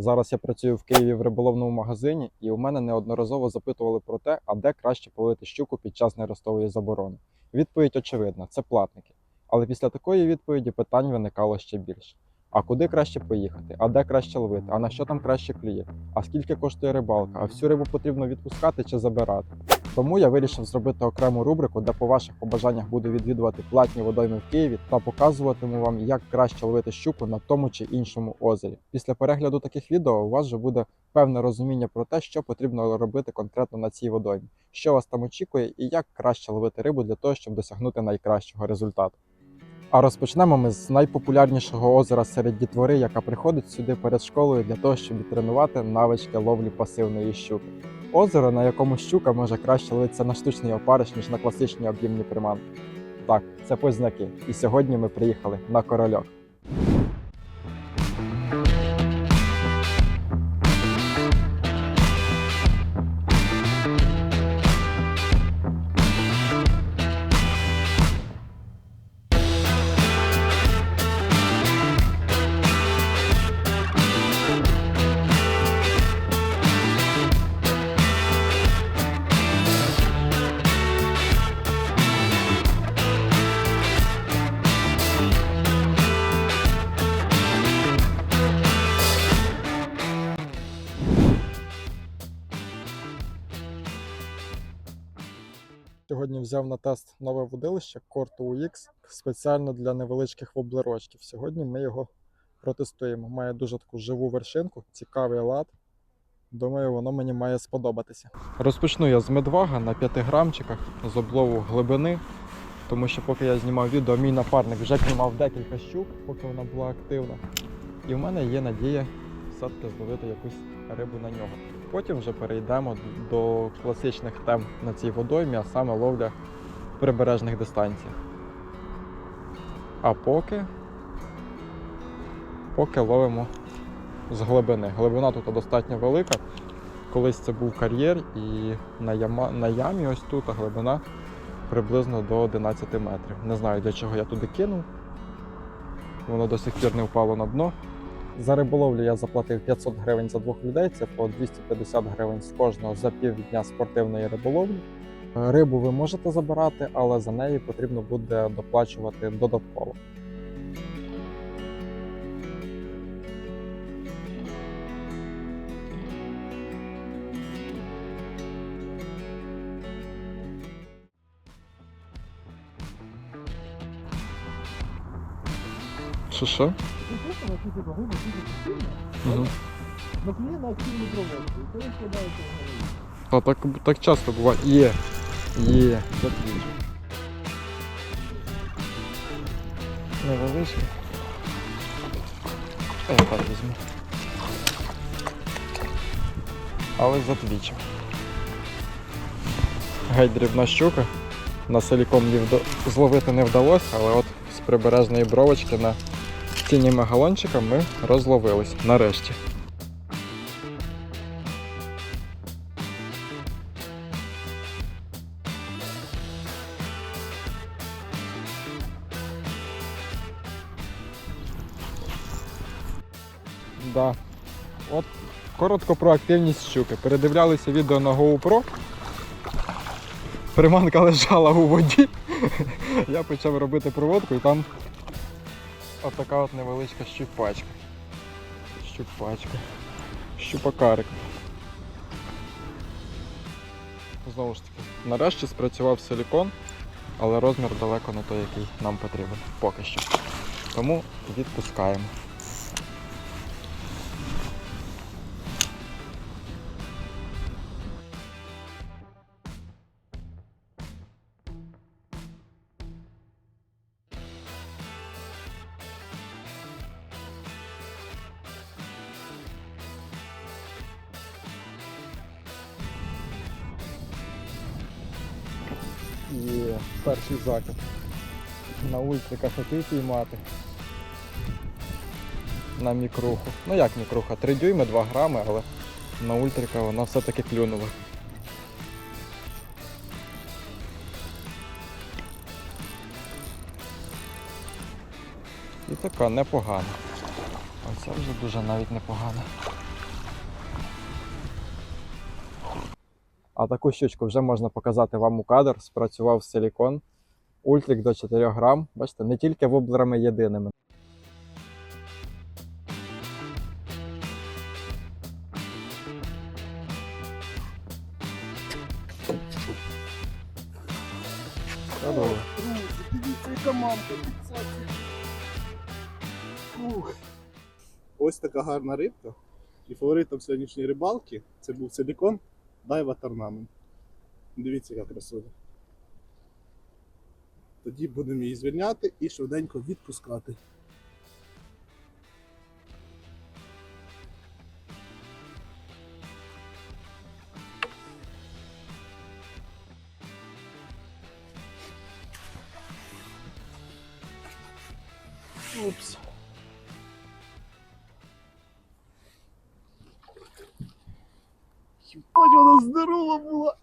Зараз я працюю в Києві в риболовному магазині, і у мене неодноразово запитували про те, а де краще половити щуку під час неростової заборони. Відповідь очевидна це платники. Але після такої відповіді питань виникало ще більше. А куди краще поїхати? А де краще ловити? А на що там краще клює? А скільки коштує рибалка? А всю рибу потрібно відпускати чи забирати? Тому я вирішив зробити окрему рубрику, де по ваших побажаннях буду відвідувати платні водойми в Києві та показуватиму вам, як краще ловити щуку на тому чи іншому озері. Після перегляду таких відео у вас вже буде певне розуміння про те, що потрібно робити конкретно на цій водоймі, що вас там очікує і як краще ловити рибу для того, щоб досягнути найкращого результату. А розпочнемо ми з найпопулярнішого озера серед дітвори, яка приходить сюди перед школою для того, щоб тренувати навички ловлі пасивної щуки. Озеро, на якому щука може краще ловитися на штучний опариш, ніж на класичні об'ємні приманки. Так, це познаки. І сьогодні ми приїхали на корольок. Сьогодні взяв на тест нове водилище Corto UX спеціально для невеличких воблерочків. Сьогодні ми його протестуємо. Має дуже таку живу вершинку, цікавий лад. Думаю, воно мені має сподобатися. Розпочну я з медвага на 5 грамчиках з облову глибини, тому що поки я знімав відео, мій напарник вже піймав декілька щук, поки вона була активна. І в мене є надія все-таки зловити якусь рибу на нього. Потім вже перейдемо до класичних тем на цій водоймі, а саме ловля прибережних дистанціях. А поки, поки ловимо з глибини. Глибина тут достатньо велика. Колись це був кар'єр, і на, яма, на ямі ось тут а глибина приблизно до 11 метрів. Не знаю для чого я туди кинув. Воно до сих пір не впало на дно. За риболовлю я заплатив 500 гривень за двох людей, це по 250 гривень з кожного за півдня спортивної риболовлі. Рибу ви можете забирати, але за неї потрібно буде доплачувати додатково. Що А так, так часто буває. Є. Є. Заплічу. Невеличкий. Я так візьму. Але затвічив. Геть дрібна щука. На силікон не зловити не вдалося, але от з прибережної бровочки на тіні мегалончика ми розловились нарешті. Да. От коротко про активність щуки. Передивлялися відео на GoPro. Приманка лежала у воді. Я почав робити проводку і там от така от невеличка щупачка. Щупачка. Щупакарик. Знову ж таки, нарешті спрацював силікон, але розмір далеко не той, який нам потрібен поки що. Тому відпускаємо. Є перший закид. На ультрика хотів піймати. На мікруху. Ну як мікруха? 3 дюйми, 2 грами, але на ультрика вона все-таки клюнула. І така непогана. Оце вже дуже навіть непогана. А таку щучку вже можна показати вам у кадр. Спрацював силікон. Ультрик до 4 грам. Бачите, не тільки воблерами єдиними. Ось така гарна рибка. І фаворитом сьогоднішньої рибалки це був силікон Дайва Торнамент. Дивіться, яка красива. Тоді будемо її звільняти і швиденько відпускати. Упс. Вона здорова була.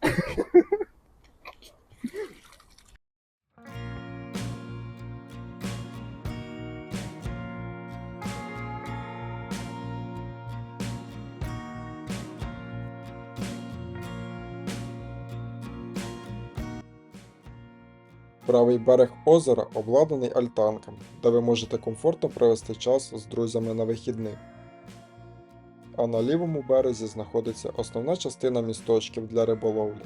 Правий берег озера обладнаний альтанками, де ви можете комфортно провести час з друзями на вихідних. А на лівому березі знаходиться основна частина місточків для риболовлі.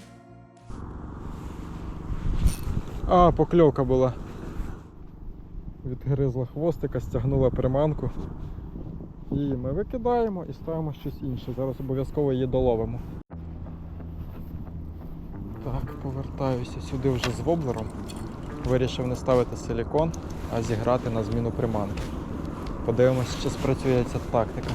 А, покльовка була. Відгризла хвостика, стягнула приманку. Її ми викидаємо і ставимо щось інше. Зараз обов'язково її доловимо. Так, повертаюся сюди вже з воблером. Вирішив не ставити силікон, а зіграти на зміну приманки. Подивимось, чи спрацює ця тактика.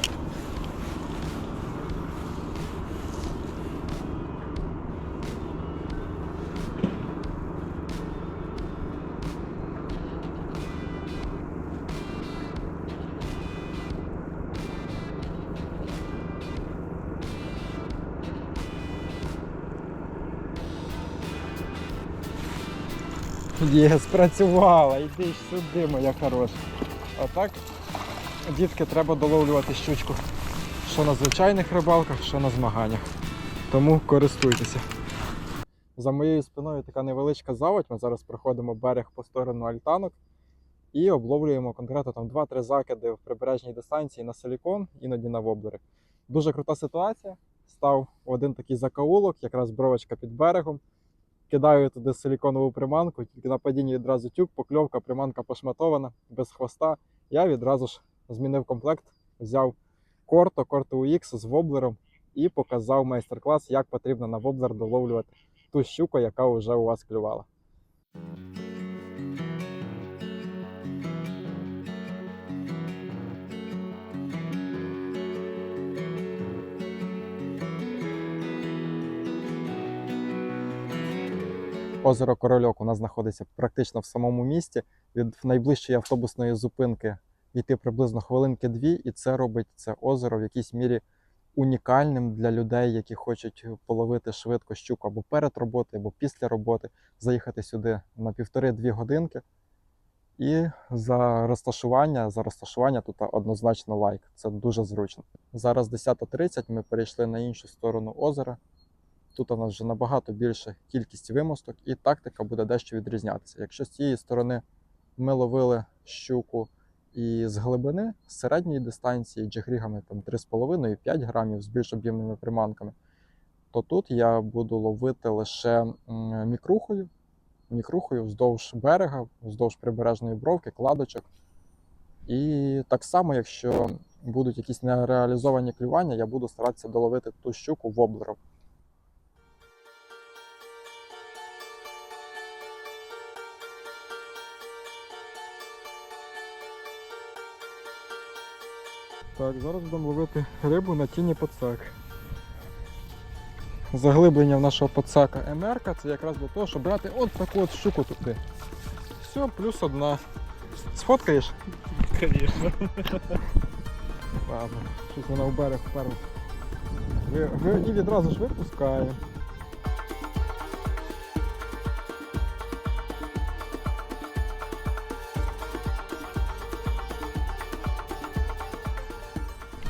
Є, спрацювала, йди ж сюди, моя хороша. А так, дітки, треба доловлювати щучку. Що на звичайних рибалках, що на змаганнях. Тому користуйтеся. За моєю спиною така невеличка заводь. Ми зараз проходимо берег по сторону альтанок і обловлюємо конкретно там 2-3 закиди в прибережній дистанції на силікон, іноді на воблери. Дуже крута ситуація. Став один такий закоулок, якраз бровочка під берегом. Кидаю туди силіконову приманку, тільки на падінні відразу тюк, покльовка, приманка пошматована, без хвоста. Я відразу ж змінив комплект, взяв корто, корто UX з воблером і показав майстер-клас, як потрібно на воблер доловлювати ту щуку, яка вже у вас клювала. Озеро Корольок у нас знаходиться практично в самому місті. Від найближчої автобусної зупинки йти приблизно хвилинки дві, і це робить це озеро в якійсь мірі унікальним для людей, які хочуть половити швидко щуку або перед роботою, або після роботи, заїхати сюди на півтори-дві годинки. І за розташування, за розташування тут однозначно лайк. Це дуже зручно. Зараз 10.30 ми перейшли на іншу сторону озера. Тут у нас вже набагато більша кількість вимосток, і тактика буде дещо відрізнятися. Якщо з цієї сторони ми ловили щуку і з глибини, з середньої дистанції, джигрігами там 3,5-5 грамів з більш об'ємними приманками, то тут я буду ловити лише мікрухою, мікрухою вздовж берега, вздовж прибережної бровки, кладочок. І так само, якщо будуть якісь нереалізовані клювання, я буду старатися доловити ту щуку воблером. Так, зараз будемо ловити рибу на тіні пацак. Заглиблення в нашого пацака МРК це якраз для того, щоб брати от таку от щуку туди. Все, плюс одна. Сфоткаєш? Звісно. Ладно, щось вона в берег вперше. Ви, ви, і відразу ж випускає.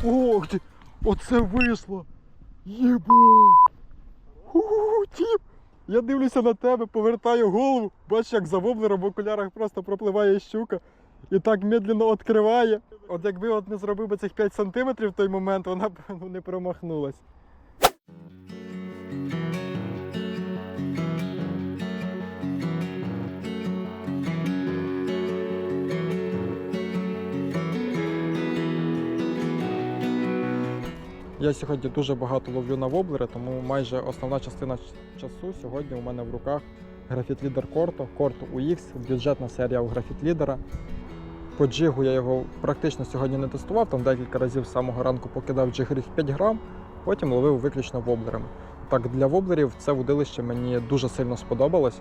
Ох ти! Оце вийшло! Єба! Ху-ху-ху. Я дивлюся на тебе, повертаю голову, бачу, як за воблером в окулярах просто пропливає щука і так медленно відкриває. От якби от не зробив би цих 5 сантиметрів в той момент, вона б ну, не промахнулась. Я сьогодні дуже багато ловлю на воблери, тому майже основна частина часу сьогодні у мене в руках Graphite Leader Corto, Corto UX, бюджетна серія у Graphite Leader. По джигу я його практично сьогодні не тестував, там декілька разів з самого ранку покидав джиг 5 грам, потім ловив виключно воблерами. Так, для воблерів це вудилище мені дуже сильно сподобалось.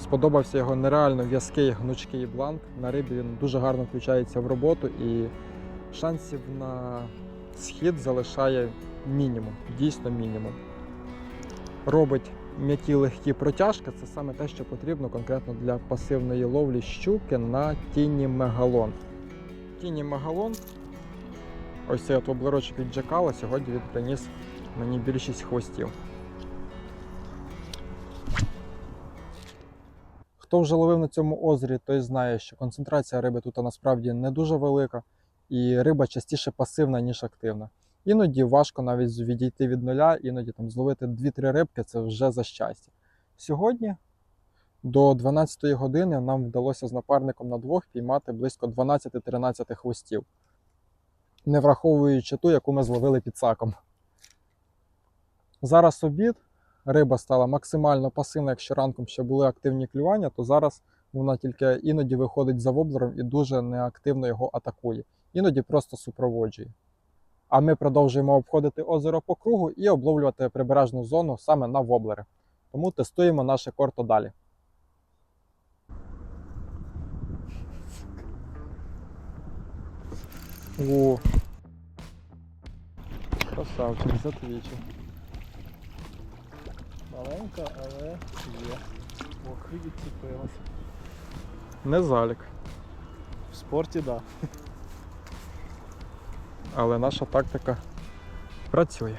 Сподобався його нереально в'язкий, гнучкий бланк. На рибі він дуже гарно включається в роботу і шансів на схід залишає мінімум, дійсно мінімум. Робить м'які легкі протяжки, це саме те, що потрібно конкретно для пасивної ловлі щуки на тіні мегалон. Тіні мегалон, ось цей от від Джакала, сьогодні він приніс мені більшість хвостів. Хто вже ловив на цьому озері, той знає, що концентрація риби тут насправді не дуже велика і риба частіше пасивна, ніж активна. Іноді важко навіть відійти від нуля, іноді там зловити 2-3 рибки це вже за щастя. Сьогодні до 12 години нам вдалося з напарником на двох піймати близько 12-13 хвостів, не враховуючи ту, яку ми зловили під саком. Зараз обід, риба стала максимально пасивна, якщо ранком ще були активні клювання, то зараз вона тільки іноді виходить за воблером і дуже неактивно його атакує іноді просто супроводжує. А ми продовжуємо обходити озеро по кругу і обловлювати прибережну зону саме на воблери. Тому тестуємо наше корто далі. О! Красавчик, затвічив. Маленька, але є. Ох, і відцепилась. Не залік. В спорті, так. Да. Але наша тактика працює.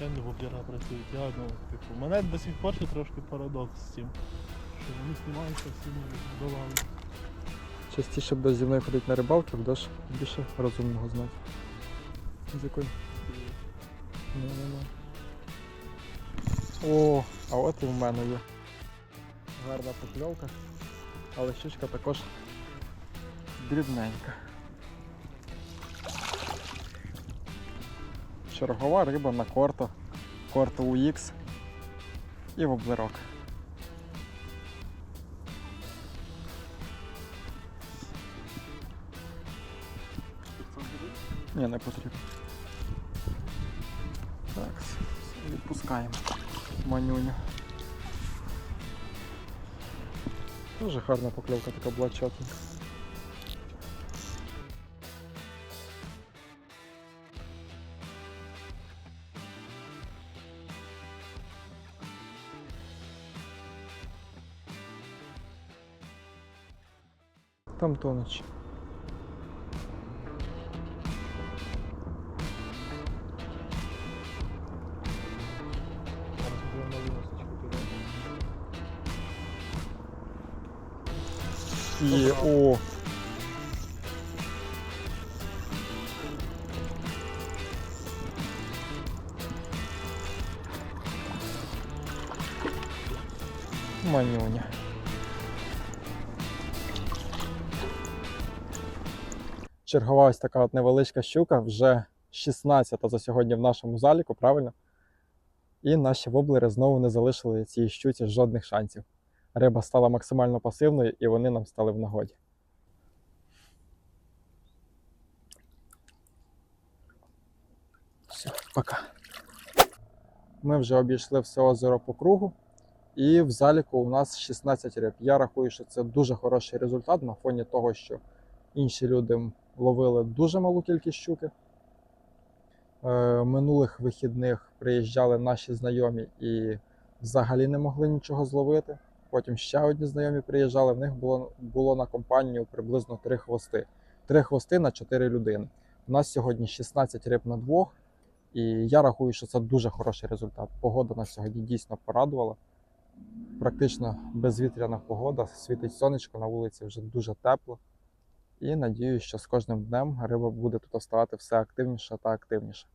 Я не воблера працюють. Я ну, типу, у мене до сих пор ще трошки парадокс з цим. Що вони знімаються всі долами. Частіше буде зі мною ходити на рибалки, будеш більше розумного знати. З якої? Ну-ну-ну. О, а от і в мене є. Гарна покльовка, але щучка також дрібненька. Чергова риба на корто, корто UX і воблерок. Ні, не потрібно. Так, відпускаємо манюню. Дуже гарна покльовка така була чотенька. Там тонуть. Зараз будемо на виносочку туди. І о. Манюня. Чергова ось така от невеличка щука, вже 16-та за сьогодні в нашому заліку, правильно? І наші воблери знову не залишили цій щуці жодних шансів риба стала максимально пасивною і вони нам стали в нагоді. Все, пока. Ми вже обійшли все озеро по кругу, і в заліку у нас 16 риб. Я рахую, що це дуже хороший результат на фоні того, що інші люди ловили дуже малу кількість щуки. Е, минулих вихідних приїжджали наші знайомі і взагалі не могли нічого зловити. Потім ще одні знайомі приїжджали, в них було, було на компанію приблизно три хвости. Три хвости на чотири людини. У нас сьогодні 16 риб на двох, І я рахую, що це дуже хороший результат. Погода нас сьогодні дійсно порадувала. Практично безвітряна погода, світить сонечко, на вулиці вже дуже тепло. І надіюсь, що з кожним днем риба буде тут ставати все активніше та активніше.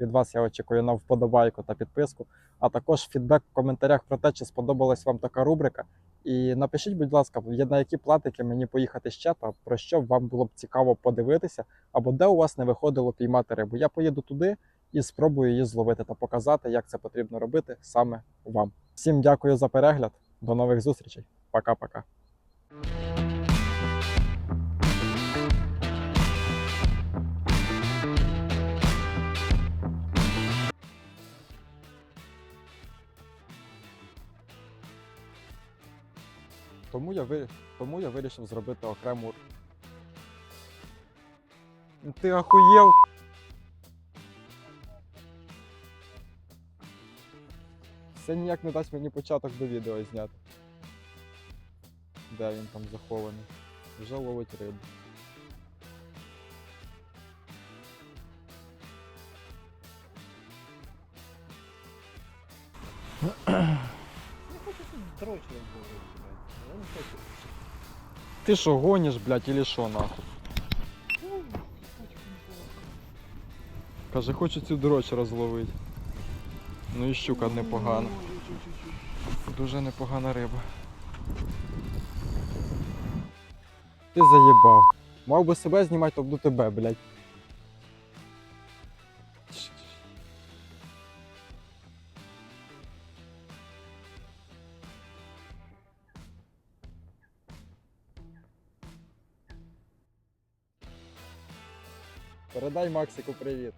Від вас я очікую на вподобайку та підписку, а також фідбек в коментарях про те, чи сподобалась вам така рубрика. І напишіть, будь ласка, на які платики мені поїхати ще та про що вам було б цікаво подивитися, або де у вас не виходило піймати рибу. Я поїду туди і спробую її зловити та показати, як це потрібно робити саме вам. Всім дякую за перегляд. До нових зустрічей. Пока-пока. Тому я, ви... Тому я вирішив зробити окрему. Ти охуєв? Це ніяк не дасть мені початок до відео зняти. Де він там захований? Вже ловить рибу. Не хочу. Ти що гониш, блядь, или що нахуй? Каже, хочу цю дроч розловити. Ну і щука непогана. Дуже непогана риба. Ти заебав. Мав би себе знімати, то буду тебе, блядь. Передай Максику привіт.